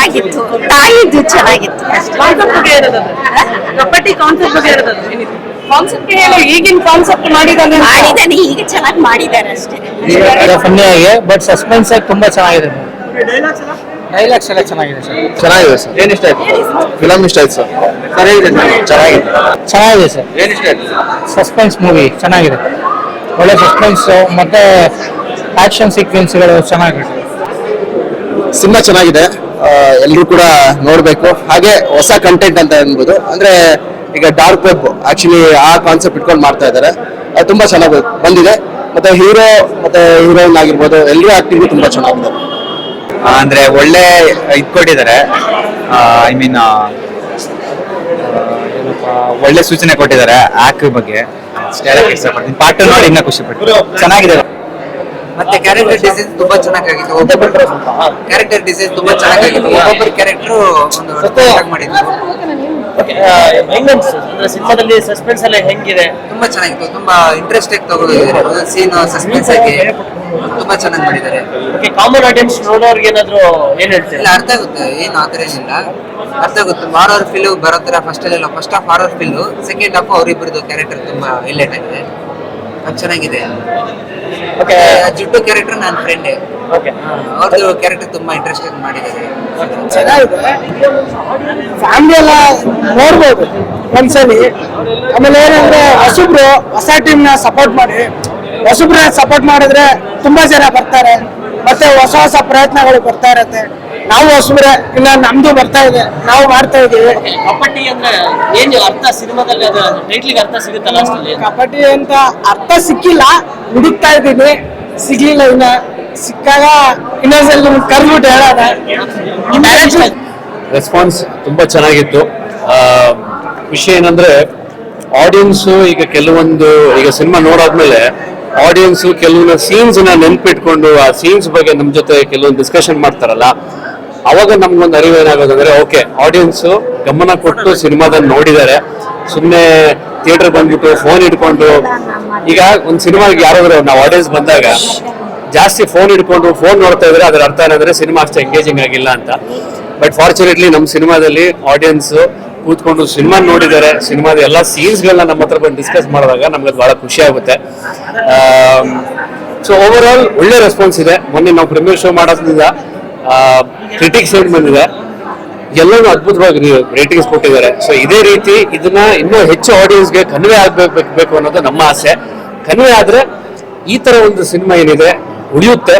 ಚೆನ್ನಾಗಿತ್ತು. ತಾಯಿದ್ದು ಚೆನ್ನಾಗಿತ್ತು. ಅಷ್ಟೇ. ಕಾನ್ಸೆಪ್ಟ್ ಬಗ್ಗೆ ಇರೋದು ಕಬಡ್ಡಿ ಕಾನ್ಸೆಪ್ಟ್ ಹೇಳಿ ಈಗಿನ ಕಾನ್ಸೆಪ್ಟ್ ಮಾಡಿದಾನೆ ಮಾಡಿದಾನೆ ಈಗ ಚೆನ್ನಾಗಿ ಮಾಡಿದ್ದಾರೆ ಅಷ್ಟೇ. ಫನ್ನಿ ಆಗಿ ಬಟ್ ಸಸ್ಪೆನ್ಸ್ ಆಗಿ ತುಂಬಾ ಚೆನ್ನಾಗಿದೆ. ಡೈಲಾಗ್ಸ್ ಎಲ್ಲ ಚೆನ್ನಾಗಿದೆ ಸರ್. ಚೆನ್ನಾಗಿದೆ ಸರ್. ಏನ್ ಇಷ್ಟ ಆಯ್ತು? ಫಿಲಮ್ ಇಷ್ಟ ಆಯ್ತು ಸರ್. ಚೆನ್ನಾಗಿದೆ ಚೆನ್ನಾಗಿದೆ. ಚೆನ್ನಾಗಿದೆ ಸರ್. ಏನ್ ಇಷ್ಟ ಆಯ್ತು? ಸಸ್ಪೆನ್ಸ್ ಮೂವಿ ಚೆನ್ನಾಗಿದೆ. ಒಳ್ಳೆ ಸಸ್ಪೆನ್ಸ್ ಮತ್ತೆ ಆಕ್ಷನ್ ಸೀಕ್ವೆನ್ಸ್ಗಳು ಚೆನ್ನಾಗಿದೆ ಸಿನಿಮಾ ಚೆನ್ನಾಗಿದೆ. ಎಲ್ಲರೂ ಕೂಡ ನೋಡ್ಬೇಕು. ಹಾಗೆ ಹೊಸ ಕಂಟೆಂಟ್ ಅಂತ ಅನ್ಬೋದು ಅಂದ್ರೆ ಈಗ ಡಾರ್ಕ್ ವೆಬ್ ಆಕ್ಚುಲಿ ಆ ಕಾನ್ಸೆಪ್ಟ್ ಇಟ್ಕೊಂಡು ಮಾಡ್ತಾ ಇದ್ದಾರೆ. ಅದು ತುಂಬಾ ಚೆನ್ನಾಗಿ ಬಂದಿದೆ. ಮತ್ತೆ ಹೀರೋ ಮತ್ತೆ ಹೀರೋಯಿನ್ ಆಗಿರ್ಬೋದು ಎಲ್ಲರೂ ಆಕ್ಟಿಂಗ್ ತುಂಬಾ ಚೆನ್ನಾಗಿದೆ. ಅಂದ್ರೆ ಒಳ್ಳೆ ಇದ್ ಕೊಟ್ಟಿದ್ದಾರೆ ಐ ಮೀನ್ ಒಳ್ಳೆ ಸೂಚನೆ ಕೊಟ್ಟಿದ್ದಾರೆ ಆಕ್ ಬಗ್ಗೆ. ಇಷ್ಟಪಡ್ತೀನಿ. ಪಾರ್ಟ್ ನೋಡಿ, ಇನ್ನ ಖುಷಿ ಪಡ್ತೀನಿ. ಚೆನ್ನಾಗಿದೆ. ಮತ್ತೆ ಕ್ಯಾರೆಕ್ಟರ್ ಡಿಸೈನ್ ತುಂಬಾ ಚೆನ್ನಾಗಿತ್ತು ಒಬ್ಬೊಬ್ಬರು ಕ್ಯಾರೆಕ್ಟರ್ ಡಿಸೈನ್ ತುಂಬಾ ಚೆನ್ನಾಗಿತ್ತು ಒಬ್ಬೊಬ್ಬರು ಕ್ಯಾರೆಕ್ಟರ್ ಒಂದು ಮಾಡಿದ್ರು. ಅಂದ್ರೆ ಸಿನಿಮಾದಲ್ಲಿ ಸಸ್ಪೆನ್ಸ್ ಎಲ್ಲ ಹೆಂಗಿದೆ? ತುಂಬಾ ಚೆನ್ನಾಗಿತ್ತು. ತುಂಬಾ ಇಂಟ್ರೆಸ್ಟ್ ಆಗಿ ತಗೊಂಡಿದ್ದಾರೆ ಒಂದೊಂದು ಸೀನ್ ಸಸ್ಪೆನ್ಸ್ ಆಗಿ ತುಂಬಾ ಚೆನ್ನಾಗಿ ಮಾಡಿದ್ದಾರೆ. ಕಾಮನ್ ಆಡಿಯನ್ಸ್ ನೋಡೋರ್ಗೆ ಏನಾದ್ರು ಏನ್ ಹೇಳ್ತೀರಾ? ಇಲ್ಲ ಅರ್ಥ ಆಗುತ್ತೆ. ಏನು ಥರ ಏನಿಲ್ಲ ಅರ್ಥ ಆಗುತ್ತೆ. ಹಾರರ್ ಫಿಲ್ ಬರೋ ತರ ಫಸ್ಟ್ ಅಲ್ಲೆಲ್ಲ first half horror feel second half ಅವರಿಬ್ಬರದು character ತುಂಬಾ ಹೈಲೈಟ್ ಆಗಿದೆ. ಅದು ಚೆನ್ನಾಗಿದೆ. ಓಕೆ ಜುಟ್ಟು ಕ್ಯಾರೆಕ್ಟರ್ ನನ್ನ ಫ್ರೆಂಡ್ ಓಕೆ ಅವ್ರದ್ದು ಕ್ಯಾರೆಕ್ಟರ್ ತುಂಬಾ ಇಂಟ್ರೆಸ್ಟಿಂಗ್ ಮಾಡಿದ್ದಾರೆ. ಚೆನ್ನಾಗಿದೆ. ಫ್ಯಾಮಿಲಿ ಎಲ್ಲ ನೋಡ್ಬೋದು ಒಂದ್ಸಲಿ ಆಮೇಲೆ ಏನಂದ್ರೆ ಹೊಸಬ್ರು ಹೊಸ ಟೀಮ್ನ ಸಪೋರ್ಟ್ ಮಾಡಿ. ಹೊಸಬ್ರ ಸಪೋರ್ಟ್ ಮಾಡಿದ್ರೆ ತುಂಬಾ ಜನ ಬರ್ತಾರೆ. ಮತ್ತೆ ಹೊಸ ಹೊಸ ಪ್ರಯತ್ನಗಳು ಬರ್ತಾ ಇರತ್ತೆ. ನಾವು ಹೊಸಬ್ರೆ ಇಲ್ಲ ನಮ್ದು ಬರ್ತಾ ಇದೆ ನಾವು ಮಾಡ್ತಾ ಇದೀವಿ. ಕಬಡ್ಡಿ ಅಂದ್ರೆ ಏನು ಅರ್ಥ ಸಿನಿಮಾದಲ್ಲಿ ಅದು ಟೈಟ್ಲಿಗೆ ಅರ್ಥ ಸಿಗುತ್ತಲ್ಲ ಕಬಡ್ಡಿ ಅಂತ ಅರ್ಥ ಸಿಕ್ಕಿಲ್ಲ ಹುಡುಕ್ತಾ ಇದ್ದೀನಿ. ಸಿಗ್ಲಿಲ್ಲ ಇನ್ನ. ಸಿಕ್ಕಾಗ ಇನ್ನೊಂದ್ಸಲ ನಿಮ್ಗೆ ಕರ್ಬಿಟ್ಟು ಹೇಳೋಣ ರೆಸ್ಪಾನ್ಸ್ ತುಂಬಾ ಚೆನ್ನಾಗಿತ್ತು. ಆ, ವಿಷಯ ಏನಂದ್ರೆ ಆಡಿಯನ್ಸ್ ಈಗ ಕೆಲವೊಂದು ಈಗ ಸಿನಿಮಾ ನೋಡಾದ್ಮೇಲೆ ಆಡಿಯನ್ಸ್ ಕೆಲವೊಂದು ಸೀನ್ಸ್ನ ನೆನ್ಪಿಟ್ಕೊಂಡು ಆ ಸೀನ್ಸ್ ಬಗ್ಗೆ ನಮ್ ಜೊತೆ ಕೆಲವೊಂದು ಡಿಸ್ಕಷನ್ ಮಾಡ್ತಾರಲ್ಲ ಅವಾಗ ನಮ್ಗೊಂದು ಅರಿವು ಏನಾಗೋದಂದ್ರೆ ಓಕೆ ಆಡಿಯನ್ಸ್ ಗಮನ ಕೊಟ್ಟು ಸಿನಿಮಾದಲ್ಲಿ ನೋಡಿದ್ದಾರೆ ಸುಮ್ಮನೆ ಥಿಯೇಟರ್ ಬಂದ್ಬಿಟ್ಟು ಫೋನ್ ಇಟ್ಕೊಂಡು, ಈಗ ಒಂದು ಸಿನಿಮಾಗೆ ಯಾರಾದ್ರೂ ನಾವು ಆಡಿಯನ್ಸ್ ಬಂದಾಗ ಜಾಸ್ತಿ ಫೋನ್ ಇಟ್ಕೊಂಡು ಫೋನ್ ನೋಡ್ತಾ ಇದ್ರೆ ಅದರ ಅರ್ಥ ಏನಂದ್ರೆ ಸಿನಿಮಾ ಅಷ್ಟು ಎಂಗೇಜಿಂಗ್ ಆಗಿಲ್ಲ ಅಂತ. ಬಟ್ ಫಾರ್ಚುನೇಟ್ಲಿ ನಮ್ಮ ಸಿನಿಮಾದಲ್ಲಿ ಆಡಿಯನ್ಸ್ ಕೂತ್ಕೊಂಡು ಸಿನಿಮಾ ನೋಡಿದ್ದಾರೆ ಸಿನಿಮಾದ ಎಲ್ಲ ಸೀನ್ಸ್ಗಳನ್ನ ನಮ್ಮ ಹತ್ರ ಬಂದು ಡಿಸ್ಕಸ್ ಮಾಡಿದಾಗ ನಮ್ಗೆ ಬಹಳ ಖುಷಿ ಆಗುತ್ತೆ. ಸೊ ಓವರ್ ಆಲ್ ಒಳ್ಳೆ ರೆಸ್ಪಾನ್ಸ್ ಇದೆ. ಮೊನ್ನೆ ನಾವು ಪ್ರೀಮಿಯರ್ ಶೋ ಮಾಡೋದ್ರಿಂದ ಕ್ರಿಟಿಕ್ಸ್ ಏನ್ ಬಂದಿದೆ. ಎಲ್ಲರೂ ಅದ್ಭುತವಾಗಿ ರೇಟಿಂಗ್ಸ್ ಕೊಟ್ಟಿದ್ದಾರೆ. ಸೊ ಇದೇ ರೀತಿ ಇದನ್ನ ಇನ್ನೂ ಹೆಚ್ಚು ಆಡಿಯನ್ಸ್ಗೆ ಕನ್ವೆ ಆಗ್ಬೇಕು, ಬೇಕು ಅನ್ನೋದು ನಮ್ಮ ಆಸೆ. ಕನ್ವೆ ಆದ್ರೆ ಈ ತರ ಒಂದು ಸಿನಿಮಾ ಏನಿದೆ, ಉಳಿಯುತ್ತೆ.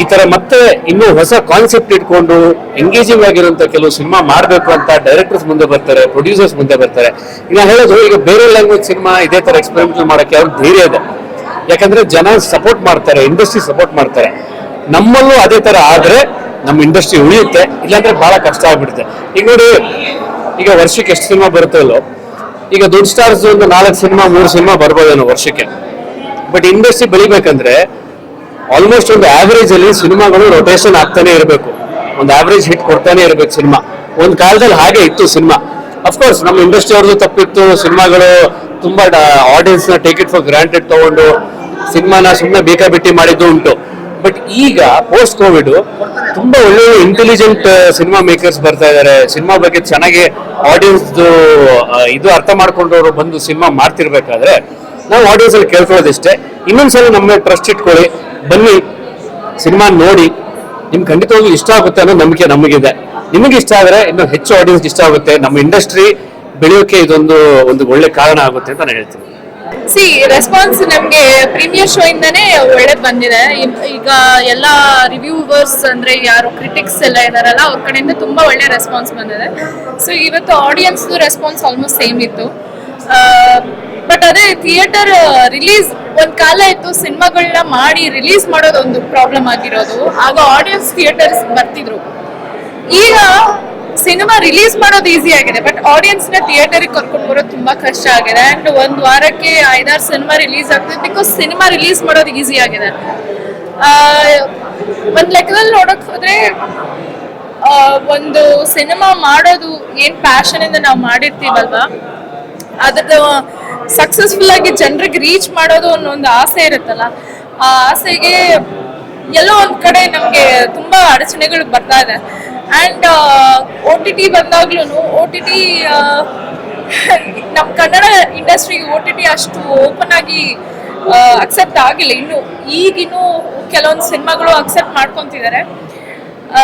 ಈ ತರ ಮತ್ತೆ ಇನ್ನೂ ಹೊಸ ಕಾನ್ಸೆಪ್ಟ್ ಇಟ್ಕೊಂಡು ಎಂಗೇಜಿಂಗ್ ಆಗಿರುವಂತ ಕೆಲವು ಸಿನಿಮಾ ಮಾಡಬೇಕು ಅಂತ ಡೈರೆಕ್ಟರ್ಸ್ ಮುಂದೆ ಬರ್ತಾರೆ ಪ್ರೊಡ್ಯೂಸರ್ಸ್ ಮುಂದೆ ಬರ್ತಾರೆ. ಈಗ ಹೇಳೋದು, ಈಗ ಬೇರೆ ಲ್ಯಾಂಗ್ವೇಜ್ ಸಿನಿಮಾ ಇದೇ ತರ ಎಕ್ಸ್ಪೆರಿಮೆಂಟ್ ಮಾಡೋಕೆ ಅವ್ರಿಗೆ ಧೈರ್ಯ ಇದೆ. ಯಾಕಂದ್ರೆ ಜನ ಸಪೋರ್ಟ್ ಮಾಡ್ತಾರೆ ಇಂಡಸ್ಟ್ರಿ ಸಪೋರ್ಟ್ ಮಾಡ್ತಾರೆ. ನಮ್ಮಲ್ಲೂ ಅದೇ ತರ ಆದ್ರೆ ನಮ್ಮ ಇಂಡಸ್ಟ್ರಿ ಉಳಿಯುತ್ತೆ, ಇಲ್ಲಾಂದ್ರೆ ಬಹಳ ಕಷ್ಟ ಆಗ್ಬಿಡುತ್ತೆ. ಈಗ ನೋಡಿ, ಈಗ ವರ್ಷಕ್ಕೆ ಎಷ್ಟು ಸಿನಿಮಾ ಬರುತ್ತಲ್ಲೋ ಈಗ ದೊಡ್ಡ ಸ್ಟಾರ್ಸ್ ಒಂದು ನಾಲ್ಕು ಸಿನಿಮಾ, ಮೂರು ಸಿನಿಮಾ ಬರ್ಬೋದೇನೋ ವರ್ಷಕ್ಕೆ. ಬಟ್ ಇಂಡಸ್ಟ್ರಿ ಬೆಳಿಬೇಕಂದ್ರೆ ಆಲ್ಮೋಸ್ಟ್ ಒಂದು ಆವರೇಜ್ ಅಲ್ಲಿ ಸಿನಿಮಾಗಳು ರೊಟೇಷನ್ ಆಗ್ತಾನೆ ಇರಬೇಕು. ಒಂದು ಆವರೇಜ್ ಹಿಟ್ ಕೊಡ್ತಾನೆ ಇರಬೇಕು ಸಿನಿಮಾ. ಒಂದು ಕಾಲದಲ್ಲಿ ಹಾಗೆ ಇತ್ತು ಸಿನಿಮಾ. ಅಫ್ಕೋರ್ಸ್ ನಮ್ಮ ಇಂಡಸ್ಟ್ರಿ ಅವ್ರದ್ದು ತಪ್ಪಿತ್ತು, ಸಿನಿಮಾಗಳು ತುಂಬಾ ಆಡಿಯನ್ಸ್ನ ಟೇಕ್ ಇಟ್ ಫಾರ್ ಗ್ರಾಂಟೆಡ್ ತಗೊಂಡು, ಸಿನಿಮಾನ ಸುಮ್ಮನೆ ಬೇಕಾಬಿಟ್ಟಿ ಮಾಡಿದ್ದು ಉಂಟು. ಬಟ್ ಈಗ ಪೋಸ್ಟ್ ಕೋವಿಡ್ ತುಂಬಾ ಒಳ್ಳೆ ಇಂಟೆಲಿಜೆಂಟ್ ಸಿನಿಮಾ ಮೇಕರ್ಸ್ ಬರ್ತಾ ಇದ್ದಾರೆ ಸಿನಿಮಾ ಬಗ್ಗೆ ಚೆನ್ನಾಗಿ ಆಡಿಯನ್ಸ್ ಇದು ಅರ್ಥ ಮಾಡ್ಕೊಂಡವರು ಬಂದು ಸಿನಿಮಾ ಮಾಡ್ತಿರ್ಬೇಕಾದ್ರೆ ನಾವು ಆಡಿಯನ್ಸ್ ಅಲ್ಲಿ ಕೇಳ್ಕೊಳ್ಳೋದಿಷ್ಟೇ. ಇನ್ನೊಂದ್ಸಲ ನಮ್ಮ ಟ್ರಸ್ಟ್ ಇಟ್ಕೊಳ್ಳಿ. ಬನ್ನಿ ಸಿನಿಮಾ ನೋಡಿ. ನಿಮ್ಗೆ ಖಂಡಿತವಾಗ್ಲೂ ಇಷ್ಟ ಆಗುತ್ತೆ ಅನ್ನೋ ನಂಬಿಕೆ ನಮಗಿದೆ. ನಿಮಗೆ ಇಷ್ಟ ಆದ್ರೆ ಇನ್ನು ಹೆಚ್ಚು ಆಡಿಯನ್ಸ್ ಇಷ್ಟ ಆಗುತ್ತೆ. ನಮ್ಮ ಇಂಡಸ್ಟ್ರಿ ಬೆಳೆಯೋಕೆ ಇದೊಂದು, ಒಂದು ಒಳ್ಳೆ ಕಾರಣ ಆಗುತ್ತೆ ಅಂತ ನಾನು ಹೇಳ್ತೀನಿ. ಸಿ ರೆಸ್ಪಾನ್ಸ್ ನಮಗೆ ಪ್ರೀಮಿಯರ್ ಶೋ ಇಂದನೇ ಒಳ್ಳೇದು ಬಂದಿದೆ. ಈಗ ಎಲ್ಲ ರಿವ್ಯೂವರ್ಸ್ ಅಂದ್ರೆ ಯಾರು ಕ್ರಿಟಿಕ್ಸ್ ಎಲ್ಲ ಇದಾರಲ್ಲ, ಅವ್ರ ಕಡೆಯಿಂದ ತುಂಬಾ ಒಳ್ಳೆ ರೆಸ್ಪಾನ್ಸ್ ಬಂದಿದೆ. ಸೊ ಇವತ್ತು ಆಡಿಯನ್ಸ್ ರೆಸ್ಪಾನ್ಸ್ ಆಲ್ಮೋಸ್ಟ್ ಸೇಮ್ ಇತ್ತು. ಬಟ್ ಅದೇ ಥಿಯೇಟರ್ ರಿಲೀಸ್ ಒಂದ್ ಕಾಲ ಇತ್ತು ಸಿನಿಮಾಗಳನ್ನ ಮಾಡಿ ರಿಲೀಸ್ ಮಾಡೋದು ಒಂದು ಪ್ರಾಬ್ಲಮ್ ಆಗಿರೋದು. ಆಗ ಆಡಿಯನ್ಸ್ ಥಿಯೇಟರ್ಸ್ ಬರ್ತಿದ್ರು. ಈಗ ಸಿನಿಮಾ ರಿಲೀಸ್ ಮಾಡೋದು ಈಸಿ ಆಗಿದೆ, ಬಟ್ ಆಡಿಯನ್ಸ್ನ ಥಿಯೇಟರ್ ಕರ್ಕೊಂಡು ಬರೋದು ತುಂಬಾ ಕಷ್ಟ ಆಗಿದೆ. ಅಂಡ್ ಒಂದ್ ವಾರಕ್ಕೆ ಐದಾರು ಸಿನಿಮಾ ರಿಲೀಸ್ ಆಗ್ತದೆ. ಬಿಕಾಸ್ ಸಿನಿಮಾ ರಿಲೀಸ್ ಮಾಡೋದು ಈಸಿ ಆಗಿದೆ. ಒಂದ್ ಲೆಕ್ಕದಲ್ಲಿ ನೋಡಕ್ ಹೋದ್ರೆ ಒಂದು ಸಿನಿಮಾ ಮಾಡೋದು ಏನ್ ಪ್ಯಾಷನ್ ಇಂದ ನಾವು ಮಾಡಿರ್ತೀವಲ್ವಾ? ಅದ್ರ ಸಕ್ಸಸ್ಫುಲ್ ಆಗಿ ಜನರಿಗೆ ರೀಚ್ ಮಾಡೋದು ಅನ್ನೋ ಒಂದು ಆಸೆ ಇರುತ್ತಲ್ಲ, ಆ ಆಸೆಗೆ ಎಲ್ಲೋ ಒಂದ್ ಕಡೆ ನಮ್ಗೆ ತುಂಬಾ ಅಡಚಣೆಗಳು ಬರ್ತಾ ಇದೆ. ಆ್ಯಂಡ್ ಒ ಟಿ ಟಿ ಬಂದಾಗ್ಲೂ ಒ ಟಿ ಟಿ ನಮ್ಮ ಕನ್ನಡ ಇಂಡಸ್ಟ್ರಿಗೆ ಒ ಟಿ ಟಿ ಅಷ್ಟು ಓಪನ್ ಆಗಿ ಅಕ್ಸೆಪ್ಟ್ ಆಗಿಲ್ಲ. ಇನ್ನು ಈಗಿನ್ನೂ ಕೆಲವೊಂದು ಸಿನಿಮಾಗಳು ಅಕ್ಸೆಪ್ಟ್ ಮಾಡ್ಕೊತಿದ್ದಾರೆ ಆ,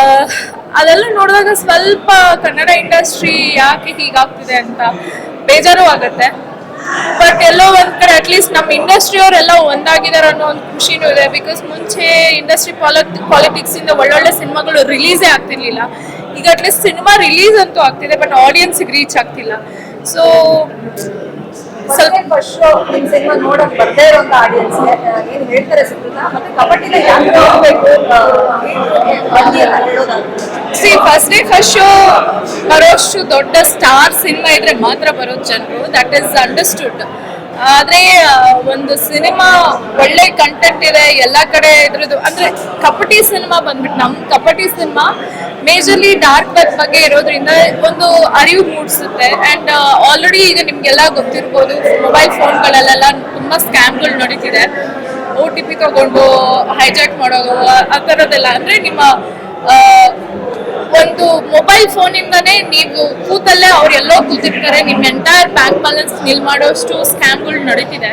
ಅದೆಲ್ಲ ನೋಡಿದಾಗ ಸ್ವಲ್ಪ ಕನ್ನಡ ಇಂಡಸ್ಟ್ರಿ ಯಾಕೆ ಹೀಗಾಗ್ತಿದೆ ಅಂತ ಬೇಜಾರು ಆಗುತ್ತೆ. ಬಟ್ ಎಲ್ಲೋ ಒಂದ್ ಕಡೆ ಅಟ್ಲೀಸ್ಟ್ ನಮ್ಮ ಇಂಡಸ್ಟ್ರಿ ಅವರೆಲ್ಲ ಒಂದಾಗಿದ್ದಾರೆ ಅನ್ನೋ ಒಂದು ಖುಷಿನೂ ಇದೆ ಬಿಕಾಸ್ ಮುಂಚೆ ಇಂಡಸ್ಟ್ರಿ ಪಾಲಿಟಿಕ್ಸ್ ಇಂದ ಒಳ್ಳೊಳ್ಳೆ ಸಿನಿಮಾಗಳು ರಿಲೀಸೇ ಆಗ್ತಿರ್ಲಿಲ್ಲ ಈಗ ಅಟ್ಲೀಸ್ಟ್ ಸಿನಿಮಾ ರಿಲೀಸ್ ಅಂತೂ ಆಗ್ತಿದೆ ಬಟ್ ಆಡಿಯನ್ಸ್ಗೆ ರೀಚ್ ಆಗ್ತಿಲ್ಲ ಸೊ ಸ್ವಲ್ಪ ಸಿನಿಮಾ ನೋಡಕ್ ಬರ್ದೇ ಇರೋಂತ ಆಡಿಯನ್ಸ್ ಏನ್ ಹೇಳ್ತಾರೆ ಸುತ್ತ ಮತ್ತೆ ಹೇಳೋದಾದ್ರೆ see first day first show ಬರೋಷ್ಟು ದೊಡ್ಡ ಸ್ಟಾರ್ ಸಿನಿಮಾ ಇದ್ರೆ ಮಾತ್ರ ಬರೋದು ಜನರು. ದಟ್ ಈಸ್ ಅಂಡರ್ಸ್ಟುಡ್ ಆದ್ರೆ ಒಂದು ಸಿನಿಮಾ ಒಳ್ಳೆ ಕಂಟೆಂಟ್ ಇದೆ, ಎಲ್ಲ ಕಡೆ ಇದ್ರದ್ದು. ಅಂದ್ರೆ, ಕಪಟಿ ಸಿನಿಮಾ ಬಂದ್ಬಿಟ್ಟು ನಮ್ ಕಪಟಿ ಸಿನಿಮಾ ಮೇಜರ್ಲಿ ಡಾರ್ಕ್ ಬತ್ ಬಗ್ಗೆ ಇರೋದ್ರಿಂದ ಒಂದು ಅರಿವು ಮೂಡಿಸುತ್ತೆ. ಅಂಡ್ ಆಲ್ರೆಡಿ ಈಗ ನಿಮ್ಗೆಲ್ಲ ಗೊತ್ತಿರ್ಬೋದು ಮೊಬೈಲ್ ಫೋನ್ಗಳಲ್ಲೆಲ್ಲ ತುಂಬಾ ಸ್ಕ್ಯಾಮ್ಗಳು ನಡೀತಿದೆ. ಓ ಟಿ ಪಿ ತಗೊಂಡು ಹೈಜಾಕ್ ಮಾಡೋದು, ಆ- ಥರದ್ದೆಲ್ಲ ಅಂದ್ರೆ, ನಿಮ್ಮ ಒಂದು ಮೊಬೈಲ್ ಫೋನ್ ಇಂದಾನೆ ನೀವು ಕೂತಲ್ಲೇ ಅವ್ರು ಎಲ್ಲೋ ಕೂತಿರ್ತಾರೆ. ನಿಮ್ಮ ಎಂಟೈರ್ ಬ್ಯಾಂಕ್ ಬ್ಯಾಲೆನ್ಸ್ ನಿಲ್ ಮಾಡೋಷ್ಟು ಸ್ಕ್ಯಾಮ್ಗಳು ನಡೀತಿದೆ.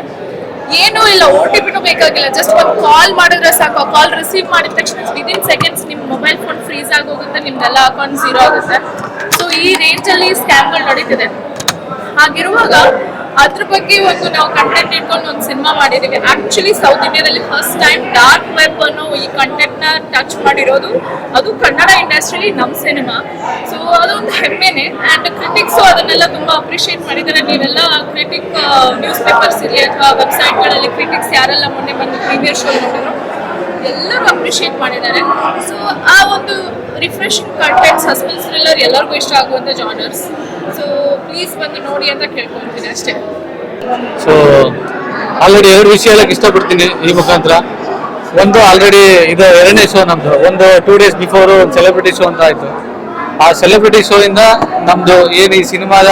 ಏನು ಇಲ್ಲ ಓ ಟಿ ಪಿನೂ ಬೇಕಾಗಿಲ್ಲ. ಜಸ್ಟ್ ಒಂದು ಕಾಲ್ ಮಾಡಿದ್ರೆ ಸಾಕು. ಕಾಲ್ ರಿಸೀವ್ ಮಾಡಿದ ತಕ್ಷಣ ವಿದಿನ್ ಸೆಕೆಂಡ್ಸ್ ನಿಮ್ಮ ಮೊಬೈಲ್ ಫೋನ್ ಫ್ರೀಸ್ ಆಗೋಗುತ್ತೆ, ನಿಮ್ದೆಲ್ಲ ಅಕೌಂಟ್ ಝೀರೋ ಆಗುತ್ತೆ. ಸೊ ಈ ರೇಂಜಲ್ಲಿ ಸ್ಕ್ಯಾಮ್ಗಳು ನಡೀತಿದೆ. ಹಾಗಿರುವಾಗ ಅದ್ರ ಬಗ್ಗೆ ಒಂದು ನಾವು ಕಂಟೆಂಟ್ ಇಟ್ಕೊಂಡು ಒಂದು ಸಿನಿಮಾ ಮಾಡಿದೀವಿ. ಆಕ್ಚುಲಿ ಸೌತ್ ಇಂಡಿಯಾದಲ್ಲಿ ಫಸ್ಟ್ ಟೈಮ್ ಡಾರ್ಕ್ ವೆಬ್ ಅನ್ನೋ ಈ ಕಂಟೆಂಟ್ನ ಟಚ್ ಮಾಡಿರೋದು ಅದು ಕನ್ನಡ ಇಂಡಸ್ಟ್ರಿಲಿ ನಮ್ಮ ಸಿನಿಮಾ ಸೊ ಅದೊಂದು ಹೆಮ್ಮೆನೆ ಅಂಡ್ ಕ್ರಿಟಿಕ್ಸ್ ಅದನ್ನೆಲ್ಲ ತುಂಬಾ ಅಪ್ರಿಷಿಯೇಟ್ ಮಾಡಿದ್ದಾರೆ. ನೀವೆಲ್ಲ ಕ್ರಿಟಿಕ್ ನ್ಯೂಸ್ ಪೇಪರ್ಸ್ ಇರಲಿ ಅಥವಾ ವೆಬ್ಸೈಟ್ಗಳಲ್ಲಿ ಕ್ರಿಟಿಕ್ಸ್ ಯಾರೆಲ್ಲ ಮೊನ್ನೆ ಬಂದು ಪ್ರೀವಿಯಸ್ ಶೋ ನೋಡಿದ್ರು ಎಲ್ಲರೂ ಅಪ್ರಿಷಿಯೇಟ್ ಮಾಡಿದ್ದಾರೆ. ಸೊ ಆ ಒಂದು ರಿಫ್ರೆಶಿಂಗ್ ಕಂಟೆಂಟ್ ಸಸ್ಪೆನ್ಸ್ ಥ್ರಿಲ್ಲರ್ ಎಲ್ಲರಿಗೂ ಇಷ್ಟ ಆಗುವಂಥ ಜಾನರ್ಸ್ ಸೊ ಪ್ಲೀಸ್ ಬಂದು ನೋಡಿ ಅಂತ ಕೇಳ್ಕೊಳ್ತೀನಿ ಅಷ್ಟೇ. ಸೊ ಆಲ್ರೆಡಿ ಎರಡು ವಿಷಯ ಹೇಳಕ್ ಇಷ್ಟಪಡ್ತೀನಿ ಈ ಮುಖಾಂತರ. ಒಂದು ಆಲ್ರೆಡಿ ಇದು ಎರಡನೇ ಶೋ ನಮ್ದು. ಒಂದು ಟೂ ಡೇಸ್ ಬಿಫೋರ್ ಒಂದು ಸೆಲೆಬ್ರಿಟಿ ಶೋ ಅಂತ ಆಯ್ತು. ಆ ಸೆಲೆಬ್ರಿಟಿ ಶೋ ಇಂದ ನಮ್ದು ಏನು ಈ ಸಿನಿಮಾದ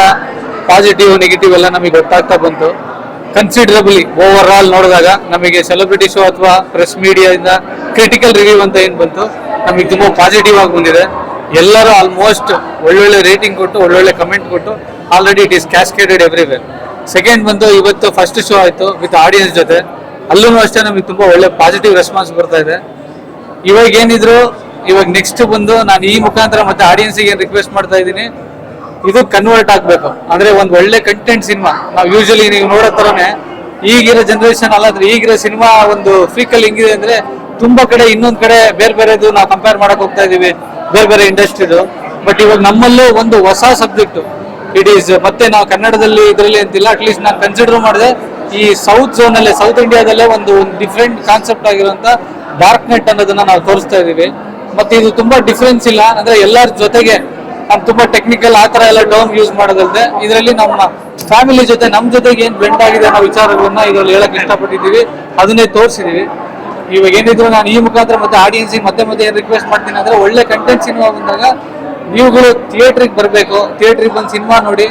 ಪಾಸಿಟಿವ್ ನೆಗೆಟಿವ್ ಎಲ್ಲ ನಮಗೆ ಗೊತ್ತಾಗ್ತಾ ಬಂತು. ಕನ್ಸಿಡರಬಲಿ ಓವರ್ ಆಲ್ ನೋಡಿದಾಗ ನಮಗೆ ಸೆಲೆಬ್ರಿಟಿ ಶೋ ಅಥವಾ ಪ್ರೆಸ್ ಮೀಡಿಯಾದಿಂದ ಕ್ರಿಟಿಕಲ್ ರಿವ್ಯೂ ಅಂತ ಏನು ಬಂತು? ನಮಗೆ ತುಂಬಾ ಪಾಸಿಟಿವ್ ಆಗಿ ಬಂದಿದೆ. ಎಲ್ಲರೂ ಆಲ್ಮೋಸ್ಟ್ ಒಳ್ಳೊಳ್ಳೆ ರೇಟಿಂಗ್ ಕೊಟ್ಟು, ಒಳ್ಳೊಳ್ಳೆ ಕಮೆಂಟ್ ಕೊಟ್ಟು already it is cascaded everywhere second ಬಂದು ಇವತ್ತು ಫಸ್ಟ್ ಶೋ ಆಯಿತು ವಿತ್ ಆಡಿಯನ್ಸ್ ಜೊತೆ. ಅಲ್ಲೂ ಅಷ್ಟೇ ನಮಗೆ ತುಂಬ ಒಳ್ಳೆ ಪಾಸಿಟಿವ್ ರೆಸ್ಪಾನ್ಸ್ ಬರ್ತಾ ಇದೆ. ಇವಾಗ ಏನಿದ್ರು, ಇವಾಗ ನೆಕ್ಸ್ಟ್ ಬಂದು ನಾನು ಈ ಮುಖಾಂತರ ಮತ್ತೆ ಆಡಿಯನ್ಸಿಗೆ ಏನು ರಿಕ್ವೆಸ್ಟ್ ಮಾಡ್ತಾ ಇದ್ದೀನಿ, ಇದು ಕನ್ವರ್ಟ್ ಆಗಬೇಕು. ಅಂದ್ರೆ ಒಂದು ಒಳ್ಳೆ ಕಂಟೆಂಟ್ ಸಿನಿಮಾ ನಾವು ಯೂಶಲಿ ನೀವು ನೋಡೋ ಥರನೇ ಈಗಿರೋ ಜನರೇಷನ್ ಅಲ್ಲ ಅಂದ್ರೆ ಈಗಿರೋ ಸಿನಿಮಾ ಒಂದು ಫ್ರೀಕಲ್ಲಿ ಹೆಂಗಿದೆ ಅಂದ್ರೆ ತುಂಬಾ ಕಡೆ ಇನ್ನೊಂದು ಕಡೆ ಬೇರೆ ಬೇರೆದು ನಾವು ಕಂಪೇರ್ ಮಾಡೋಕೆ ಹೋಗ್ತಾ ಇದೀವಿ. ಬೇರೆ ಬೇರೆ ಇಂಡಸ್ಟ್ರಿದು ಬಟ್ ಇವಾಗ ನಮ್ಮಲ್ಲೂ ಒಂದು ಹೊಸ ಸಬ್ಜೆಕ್ಟ್ ಇಟ್ ಈಸ್ ಮತ್ತೆ ನಾವು ಕನ್ನಡದಲ್ಲಿ ಇದರಲ್ಲಿ ಅಂತಿಲ್ಲ. ಅಟ್ಲೀಸ್ಟ್ ನಾನು ಕನ್ಸಿಡರ್ ಮಾಡಿದೆ. ಈ ಸೌತ್ ಝೋನ್ ಅಲ್ಲೇ ಸೌತ್ ಇಂಡಿಯಾದಲ್ಲೇ ಒಂದು ಡಿಫ್ರೆಂಟ್ ಕಾನ್ಸೆಪ್ಟ್ ಆಗಿರುವಂತ ಡಾರ್ಕ್ ನೆಟ್ ಅನ್ನೋದನ್ನ ನಾವು ತೋರಿಸ್ತಾ ಇದೀವಿ ಮತ್ತೆ ಇದು ತುಂಬಾ ಡಿಫ್ರೆನ್ಸ್ ಇಲ್ಲ. ಅಂದ್ರೆ ಎಲ್ಲರ ಜೊತೆಗೆ ನಾವು ತುಂಬಾ ಟೆಕ್ನಿಕಲ್ ಆ ತರ ಎಲ್ಲ ಟರ್ಮ್ ಯೂಸ್ ಮಾಡೋದಲ್ಲದೆ ಇದರಲ್ಲಿ ನಮ್ಮ ಫ್ಯಾಮಿಲಿ ಜೊತೆ ನಮ್ಮ ಜೊತೆಗೆ ಏನ್ ಬೆಂಡ್ ಆಗಿದೆ ಅನ್ನೋ ವಿಚಾರಗಳನ್ನ ಇದರಲ್ಲಿ ಹೇಳಕ್ ಇಷ್ಟಪಟ್ಟಿದ್ದೀವಿ. ಅದನ್ನೇ ತೋರಿಸಿದೀವಿ ಇವಾಗ ಏನಿದ್ರು ನಾನು ಈ ಮುಖಾಂತರ ಮತ್ತೆ ಆಡಿಯನ್ಸ್ ಮತ್ತೆ ಮತ್ತೆ ಏನ್ ರಿಕ್ವೆಸ್ಟ್ ಮಾಡ್ತೀನಿ ಅಂದ್ರೆ ಒಳ್ಳೆ ಕಂಟೆಂಟ್ ಸಿನಿಮಾ ಬಂದಾಗ ನೀವುಗಳು ಥಿಯೇಟ್ರಿಗೆ ಬರಬೇಕು. ಥಿಯೇಟ್ರಿಗೆ ಬಂದು ಸಿನಿಮಾ ನೋಡಿ,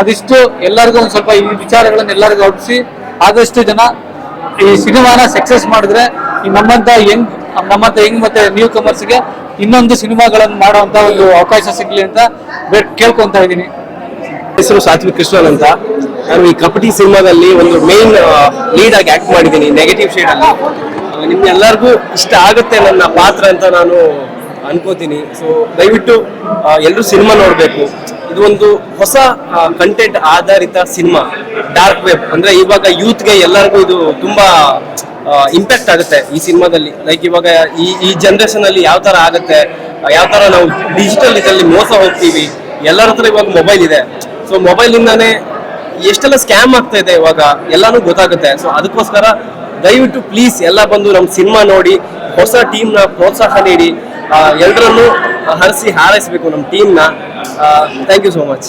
ಅದಿಷ್ಟು ಎಲ್ಲರಿಗೂ ಒಂದು ಸ್ವಲ್ಪ ಈ ವಿಚಾರಗಳನ್ನ ಎಲ್ಲರಿಗೂ ಒಪ್ಪಿಸಿ ಆದಷ್ಟು ಜನ ಈ ಸಿನಿಮಾನ ಸಕ್ಸಸ್ ಮಾಡಿದ್ರೆ ಈ ನಮ್ಮಂತ ಯಂಗ್ ನಮ್ಮಂತ ಯಂಗ್ ಮತ್ತೆ ನ್ಯೂ ಕಮರ್ಸ್ಗೆ ಇನ್ನೊಂದು ಸಿನಿಮಾಗಳನ್ನು ಮಾಡುವಂತ ಒಂದು ಅವಕಾಶ ಸಿಗ್ಲಿ ಅಂತ ಕೇಳ್ಕೊಂತ ಇದ್ದೀನಿ. ಹೆಸರು ಸಾತ್ವಿಕ್ ಕೃಷ್ಣನ್ ಅಂತ. ನಾನು ಈ ಕಪಟಿ ಸಿನಿಮಾದಲ್ಲಿ ಒಂದು ಮೇನ್ ಲೀಡ್ ಆಗಿ ಆಕ್ಟ್ ಮಾಡಿದ್ದೀನಿ ನೆಗೆಟಿವ್ ಶೇಡ್ ಅಲ್ಲಿ. ನಿಮ್ಗೆಲ್ಲರಿಗೂ ಇಷ್ಟ ಆಗುತ್ತೆ ನನ್ನ ಪಾತ್ರ ಅಂತ ನಾನು ಅನ್ಕೋತೀನಿ. ಸೊ ದಯವಿಟ್ಟು ಎಲ್ಲರೂ ಸಿನಿಮಾ ನೋಡಬೇಕು. ಇದು ಒಂದು ಹೊಸ ಕಂಟೆಂಟ್ ಆಧಾರಿತ ಸಿನಿಮಾ. ಡಾರ್ಕ್ ವೆಬ್ ಅಂದ್ರೆ ಇವಾಗ ಯೂತ್ಗೆ ಎಲ್ಲರಿಗೂ ಇದು ತುಂಬಾ ಇಂಪ್ಯಾಕ್ಟ್ ಆಗುತ್ತೆ ಈ ಸಿನಿಮಾದಲ್ಲಿ. ಲೈಕ್ ಇವಾಗ ಈ ಈ ಜನರೇಷನ್ ಅಲ್ಲಿ ಯಾವ ತರ ಆಗುತ್ತೆ, ಯಾವ ತರ ನಾವು ಡಿಜಿಟಲ್ ಇದರಲ್ಲಿ ಮೋಸ ಹೋಗ್ತೀವಿ, ಎಲ್ಲರ ಹತ್ರ ಇವಾಗ ಮೊಬೈಲ್ ಇದೆ. ಸೊ ಮೊಬೈಲ್ ಇಂದಾನೆ ಎಷ್ಟೆಲ್ಲ ಸ್ಕ್ಯಾಮ್ ಆಗ್ತಾ ಇದೆ ಇವಾಗ, ಎಲ್ಲಾನು ಗೊತ್ತಾಗುತ್ತೆ. ಸೊ ಅದಕ್ಕೋಸ್ಕರ ದಯವಿಟ್ಟು ಪ್ಲೀಸ್ ಎಲ್ಲ ಬಂದು ನಮ್ಮ ಸಿನಿಮಾ ನೋಡಿ, ಹೊಸ ಟೀಮ್ನ ಪ್ರೋತ್ಸಾಹ ನೀಡಿ ಎಲ್ಲರನ್ನೂ ಹರಿಸಿ ಹಾರೈಸಬೇಕು ನಮ್ಮ ಟೀಮ್ನ ಥ್ಯಾಂಕ್ ಯು ಸೋ ಮಚ್